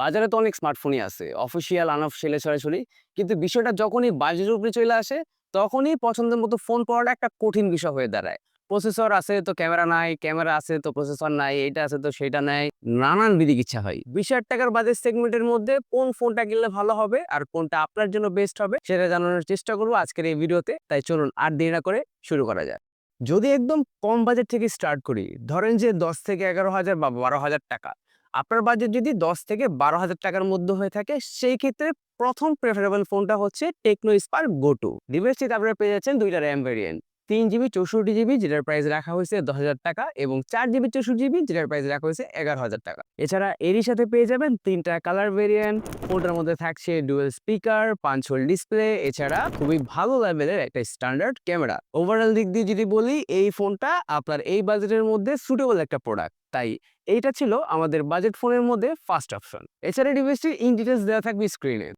বাজারে তো অনেক স্মার্টফোনই আছে। অফিসিয়াল আনঅফিসিয়াল ছড়াছড়ি কিন্তু বিষয়টা যখনই বাজেটের উপরে চলে আসে, তখনই পছন্দের মতো ফোন পাওয়াটা একটা কঠিন বিষয় হয়ে দাঁড়ায়। প্রসেসর আছে তো ক্যামেরা নাই ক্যামেরা আছে তো প্রসেসর নাই এটা আছে তো সেটা নাই, নানান বিদিক ইচ্ছা হয়। বিশ হাজার টাকার বাজেট সেগমেন্টের মধ্যে কোন ফোনটা কিনলে ভালো হবে আর কোনটা আপনার জন্য বেস্ট হবে, সেটা জানানোর চেষ্টা করব আজকের এই ভিডিওতে। তাই চলুন আর দেরি না করে শুরু করা যায় যদি একদম কম বাজেট থেকে স্টার্ট করি, ধরেন যে দশ থেকে এগারো হাজার বা বারো হাজার টাকা আপনার বাজেট যদি দশ থেকে বারো হাজার টাকার মধ্যে হয়ে থাকে, সেই ক্ষেত্রে প্রথম প্রেফারেবল ফোনটা হচ্ছে টেকনো স্পার্ক গো টু ডিভাইসটিতে আপনারা পেয়ে যাচ্ছেন দুইটা র্যাম ভেরিয়েন্ট তিন জিবি চৌষট্টি জিবি যেটার প্রাইস রাখা হয়েছে দশ হাজার টাকা এবং চার জিবি চৌষট্টি জিবি যেটার প্রাইস রাখা হয়েছে এগারো হাজার টাকা। এছাড়া এরই সাথে পেয়ে যাবেন তিনটা কালার ভেরিয়েন্ট ফোনটার মধ্যে থাকছে ডুয়েল স্পিকার পাঁচ হোল ডিসপ্লে এছাড়া খুবই ভালো লেভেলের একটা স্ট্যান্ডার্ড ক্যামেরা ওভারঅল দিক দিয়ে যদি বলি, এই ফোনটা আপনার এই বাজেটের মধ্যে সুটেবল একটা প্রোডাক্ট তাই এইটা ছিল আমাদের বাজেট ফোনের মধ্যে ফার্স্ট অপশন এছাড়া ডিভাইসটির ইন ডিটেলস দেওয়া থাকবে স্ক্রিনে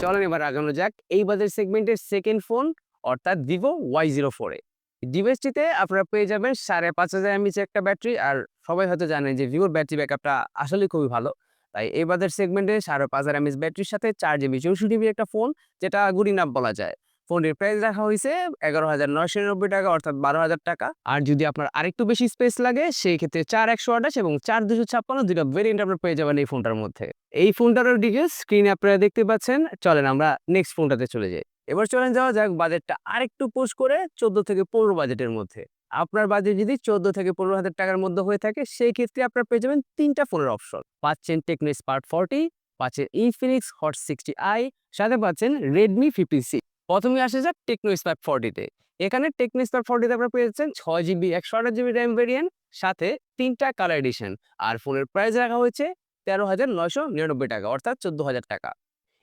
চলেন এবার আগানো যাক এই বাজেট সেগমেন্টের সেকেন্ড ফোন অর্থাৎ ভিভো ওয়াই জিরো ফোরে ডিভাইসটিতে আপনারা পেয়ে যাবেন সাড়ে পাঁচ হাজার এমএচ একটা ব্যাটারি আর সবাই হয়তো জানেন যে ভিভোর ব্যাটারি ব্যাকআপটা আসলে খুবই ভালো। তাই এই বাজার সেগমেন্টে সাড়ে পাঁচ হাজার এমএচ ব্যাটারির সাথে চার জিবি চৌষট্টি একটা ফোন যেটা গুড ইনাফ বলা যায়। ফোনের প্রাইস রাখা হয়েছে এগারো হাজার নয়শো নিরানব্বই টাকা, অর্থাৎ বারো হাজার টাকা। আর যদি আপনার আরেকটু বেশি স্পেস লাগে, সেই ক্ষেত্রে চার একশো আঠাশ এবং চার দুশো ছাপ্পান্ন দুটো ভেরিয়েন্ট আপনার পেয়ে যাবেন এই ফোনটার মধ্যে। এই ফোনটারও ডিটেলস স্ক্রিনে আপনারা দেখতে পাচ্ছেন। চলেন আমরা নেক্সট ফোনটাতে চলে যাই। এবার চলেন যাওয়া যাক বাজেটটা আরেকটু পোস্ট করে চোদ্দ থেকে পনেরো বাজেটের মধ্যে। আপনার বাজেট যদি চোদ্দ থেকে পনেরো হাজার টাকার মধ্যে হয়ে থাকে, সেই ক্ষেত্রে আপনার পেয়ে যাবেন তিনটা ফোনের অপশন পাচ্ছেন টেকনো স্পার্ট ফর্টি পাচ্ছেন ইনফিনিক্স হট সিক্সটি আই সাথে পাচ্ছেন রেডমি ফিফটি সি প্রথমে আসে যাক টেকনো স্পার্ট ফর্টিতে এখানে টেকনো ফর্টিতে আপনারা পেয়ে যাচ্ছেন ছয় জিবি একশো আঠাশ জিবি র্যাম ভেরিয়েন্ট সাথে তিনটা কালার এডিশন আর ফোনের প্রাইস রাখা হয়েছে তেরো হাজার নয়শো নিরানব্বই টাকা, অর্থাৎ চোদ্দ হাজার টাকা।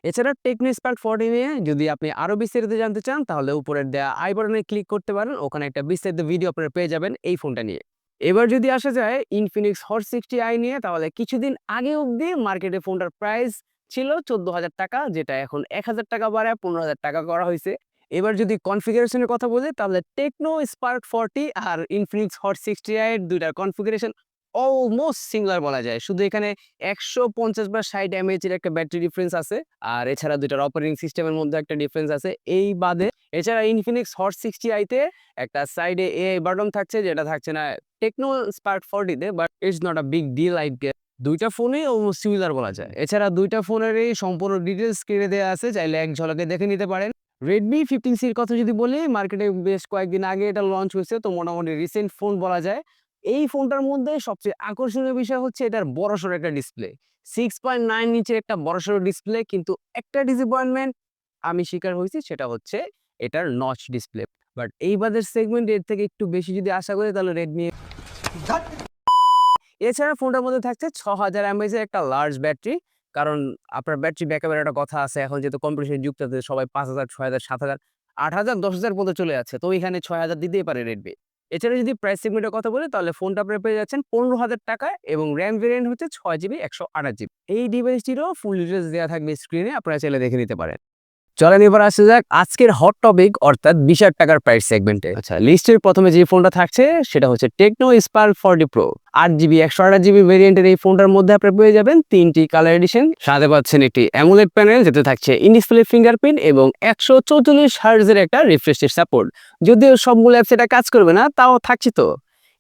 এছাড়া টেকনো স্পার্ক ফোরটি নিয়ে যদি আপনি আরও বিস্তারিত জানতে চান, তাহলে উপরের দেওয়া আই বাটনে ক্লিক করতে পারেন, ওখানে একটা বিস্তারিত ভিডিও আপনারা পেয়ে যাবেন এই ফোনটা নিয়ে। এবার যদি আসা যায় ইনফিনিক্স হট সিক্সটি আই নিয়ে, তাহলে কিছুদিন আগে অবধি মার্কেটে ফোনটার প্রাইস ছিল চোদ্দ হাজার টাকা, যেটা এখন এক হাজার টাকা বাড়ায় পনেরো হাজার টাকা করা হয়েছে এবার যদি কনফিগারেশনের কথা বলি, তাহলে টেকনো স্পার্ক ফর্টি আর ইনফিনিক্স হট সিক্সটি আই দুইটার কনফিগারেশন অলমোস্ট সিমিলার বলা যায়। শুধু এখানে একশো পঞ্চাশ বা ষাট এর একটা ব্যাটারি ডিফারেন্স আছে, আর এছাড়া দুইটার অপারেটিং সিস্টেমের মধ্যে একটা ডিফারেন্স আছে। এই বাদে এছাড়া ইনফিনিক্স হট সিক্সটি আইতে একটা সাইডে এ বাটন থাকছে, যেটা থাকছে না Tecno spark ফর্টিতে but it's not a big deal I দুইটা ফোনই অলমোস্ট সিমিলার বলা যায়। এছাড়া দুইটা ফোনেরই সম্পূর্ণ ডিটেলস স্ক্রিনে দেওয়া আছে, চাইলে এক ঝলকে দেখে নিতে পারেন। রেডমি ফিফটিন সির কথা যদি বলি মার্কেটে বেশ কয়েকদিন আগে এটা লঞ্চ হয়েছে, তো মোটামুটি রিসেন্ট ফোন বলা যায়। এই ফোনটার মধ্যে সবচেয়ে আকর্ষণীয় বিষয় হচ্ছে এটার বড়সড় একটা ডিসপ্লে সিক্স পয়েন্ট নাইন ইঞ্চের একটা বড়সড় ডিসপ্লে কিন্তু একটা ডিসঅ্যাপয়েন্টমেন্ট আমি শিকার হয়েছি, সেটা হচ্ছে এটার নচ ডিসপ্লে বাট এই বাজার সেগমেন্ট এর থেকে একটু বেশি যদি আশা করি, তাহলে রেডমি এছাড়া ফোনটার মধ্যে থাকছে ছ হাজার এমএজের একটা লার্জ ব্যাটারি কারণ আপনার ব্যাটারি ব্যাকআপের একটা কথা আছে, এখন যেহেতু কম্পিটিশন যুক্ত আছে সবাই পাঁচ হাজার ছয় হাজার সাত হাজার আট হাজার দশ হাজার পর্যন্ত চলে যাচ্ছে। তো এখানে ছয় হাজার দিতেই পারে রেডমি এছাড়া যদি প্রাইস সেগমেন্টের কথা বলি, তাহলে ফোনটা আপনারা পেয়ে যাচ্ছেন পনেরো হাজার টাকায় এবং র্যাম ভেরিয়েন্ট হচ্ছে ছয় জিবি একশো আঠাশ জিবি এই ডিভাইসটিরও ফুল ডিটেলস দেওয়া থাকবে স্ক্রিনে আপনারা চাইলে দেখে নিতে পারেন। চলেন এবার আসা যাক আজকের হট টপিক অর্থাৎ বিশ হাজার টাকার প্রাইস সেগমেন্টে আচ্ছা লিস্টের প্রথমে যে ফোনটা থাকছে, সেটা হচ্ছে টেকনো স্পার্ক ফর্টি প্রো আট জিবি একশো আঠাশ জিবি ভেরিয়েন্টের এই ফোনটার মধ্যে আপনারা পেয়ে যাবেন তিনটি কালার এডিশন সাথে পাচ্ছেন একটি অ্যামুলেট প্যানেল যেতে থাকছে ইনডিসপ্লে ফিঙ্গারপ্রিন্ট এবং একশো চৌচল্লিশ হার্জের একটা রিফ্রেশের সাপোর্ট যদিও সবগুলো অ্যাপস এটা কাজ করবে না, তাও থাকছে তো।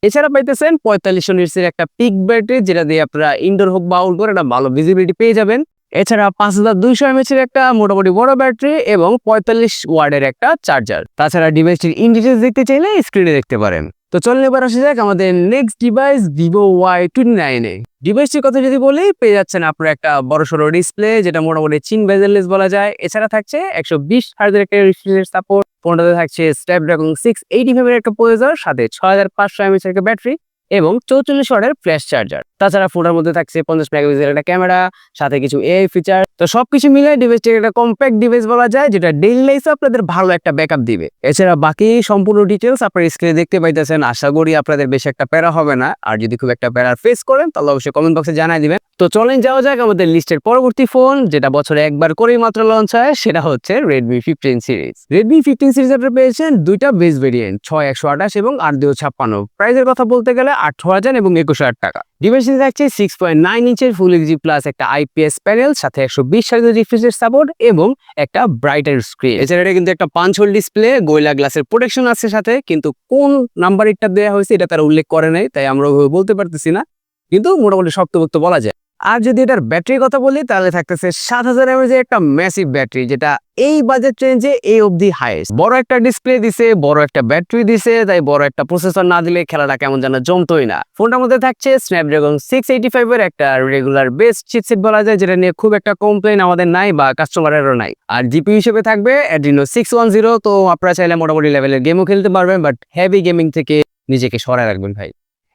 এছাড়া পাইতেছেন পঁয়তাল্লিশশো নিটসের একটা পিক ব্যাটারি যেটা দিয়ে আপনারা ইনডোর হোক বা আউটডোর একটা ভালো ভিজিবিলিটি পেয়ে যাবেন। এছাড়া পাঁচ হাজার দুইশো এমএচের একটা মোটামুটি বড় ব্যাটারি এবং পঁয়তাল্লিশ ওয়ার্ডের একটা চার্জার। তাছাড়া ডিভাইসটির ইন ডিটেলস দেখতে চাইলে স্ক্রিনে দেখতে পারেন। তো চলুন এবার আসা যাক আমাদের next device Vivo Y twenty নাইনে ডিভাইসটির কথা যদি বলি, পেয়ে যাচ্ছেন আপনার একটা বড় সড়ো ডিসপ্লে যেটা মোটামুটি চিন বেজেললেস বলা যায়। এছাড়া থাকছে একশো বিশ হার্জের একটা রিফ্রেশ সাপোর্ট ফোনটাতে থাকছে স্ন্যাপড্রাগন সিক্স এইটি ফাইভের একটা প্রসেসর সাথে ছয় হাজার পাঁচশো এমএচ একটা ব্যাটারি এবং চৌচল্লিশ ওয়াটের ফ্ল্যাশ চার্জার তাছাড়া ফোনের মধ্যে থাকছে পঞ্চাশ মেগাপিক্সেল একটা ক্যামেরা সাথে কিছু এআই ফিচার তো সবকিছু মিলে ডিভাইসটি একটা কম্প্যাক্ট ডিভাইস বলা যায়, যেটা ডেইলি লাইফে আপনাদের ভালো একটা ব্যাকআপ দিবে। এছাড়া বাকি সম্পূর্ণ ডিটেলস আপনার স্ক্রিনে দেখতে পাইতেছেন। আশা করি আপনাদের বেশি একটা প্যারা হবে না। আর যদি খুব একটা প্যারার ফেস করেন, তাহলে অবশ্যই কমেন্ট বক্সে জানাই দিবেন। তো চলেন যাওয়া যাক আমাদের লিস্টের পরবর্তী ফোন যেটা বছরে একবার করেই মাত্র লঞ্চ হয়, সেটা হচ্ছে Redmi fifteen series Redmi fifteen series আপনারা পেয়েছেন দুইটা বেস ভেরিয়েন্ট ছয়, একশো আঠাশ এবং আট দুশো ছাপ্পান্ন। প্রাইসের কথা বলতে গেলে আঠারো হাজার এবং একুশ হাজার টাকা। ডিভাইসে থাকছে সিক্স পয়েন্ট নাইন ইঞ্চের ফুল এইচডি প্লাস একটা আইপিএস প্যানেল সাথে একশো বিশ সাইজের রিফ্রেশের সাপোর্ট এবং একটা ব্রাইটার স্ক্রিন এছাড়া এটা কিন্তু একটা পাঁচ হোল ডিসপ্লে গোয়েলা গ্লাসের প্রোটেকশন আছে সাথে, কিন্তু কোন নাম্বার এটা দেওয়া হয়েছে এটা তারা উল্লেখ করে নাই, তাই আমরা ওভাবে বলতে পারতেছি না। কিন্তু মোটামুটি শক্তভক্ত বলা যায়। আর যদি এটার ব্যাটারির কথা বলি, তাহলে থাকতেছে সাত হাজার এমএজ একটা ম্যাসিভ ব্যাটারি যেটা এই বাজেট রেঞ্জে এই অবধি হাইয়েস্ট বড় একটা ডিসপ্লে দিছে, বড় একটা ব্যাটারি দিছে, তাই বড় একটা প্রসেসর না দিলে খেলাটা কেমন যেন জমতোই না। ফোনটার মধ্যে থাকছে স্ন্যাপড্রাগন সিক্স এইটি একটা রেগুলার বেস চিপসেট বলা যায়, যেটা নিয়ে খুব একটা কমপ্লেন আমাদের নাই বা কাস্টমারেরও নাই। আর জিপি হিসেবে থাকবে অ্যাড্রিনো সিক্স ওয়ান জিরো তো আপনারা চাইলে মোটামুটি লেভেলের গেমও খেলতে পারবেন বাট হেভি গেমিং থেকে নিজেকে সরায় রাখবেন ভাই।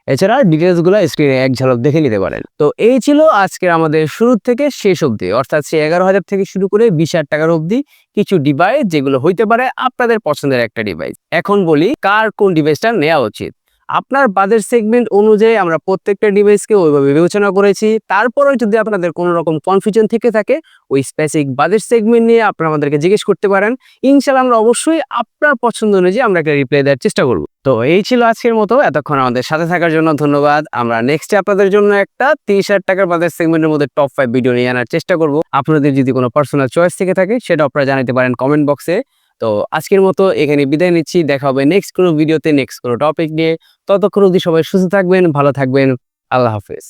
এছাড়া ডিটেলসগুলো স্ক্রিনে এক ঝলক দেখে নিতে পারেন। তো এই ছিল আজকের আমাদের শুরু থেকে শেষ অবধি। অর্থাৎ সেই এগারো হাজার থেকে শুরু করে বিশ হাজার টাকার অবধি কিছু ডিভাইস যেগুলো হইতে পারে আপনাদের পছন্দের একটা ডিভাইস এখন বলি কার কোন ডিভাইসটা নেওয়া উচিত। আপনার বাজেট সেগমেন্ট অনুযায়ী আমরা প্রত্যেকটা ডিভাইসকে ওইভাবে বিবেচনা করেছি। তারপরেও যদি আপনাদের কোনো রকম কনফিউশন থেকে থাকে, ওই স্পেসিফিক বাজেট সেগমেন্ট নিয়ে আপনারা আমাদেরকে জিজ্ঞেস করতে পারেন। ইনশাল্লাহ আমরা অবশ্যই আপনার পছন্দ অনুযায়ী আমরা একটা রিপ্লাই দেওয়ার চেষ্টা করব। তো এই ছিল আজকের মতো, এতক্ষণ আমাদের সাথে থাকার জন্য ধন্যবাদ। আমরা নেক্সটে আপনাদের জন্য একটা তিরিশ হাজার টাকার বাজার সেগমেন্টের মধ্যে টপ ফাইভ ভিডিও নিয়ে আনার চেষ্টা করব। আপনাদের যদি কোনো পার্সোনাল চয়েস থেকে থাকে সেটা আপনারা জানাতে পারেন কমেন্ট বক্সে তো আজকের মতো এখানে বিদায় নিচ্ছি। দেখা হবে নেক্সট কোনো ভিডিওতে নেক্সট কোনো টপিক নিয়ে। ততক্ষণ অবধি সবাই সুস্থ থাকবেন, ভালো থাকবেন। আল্লাহ হাফেজ।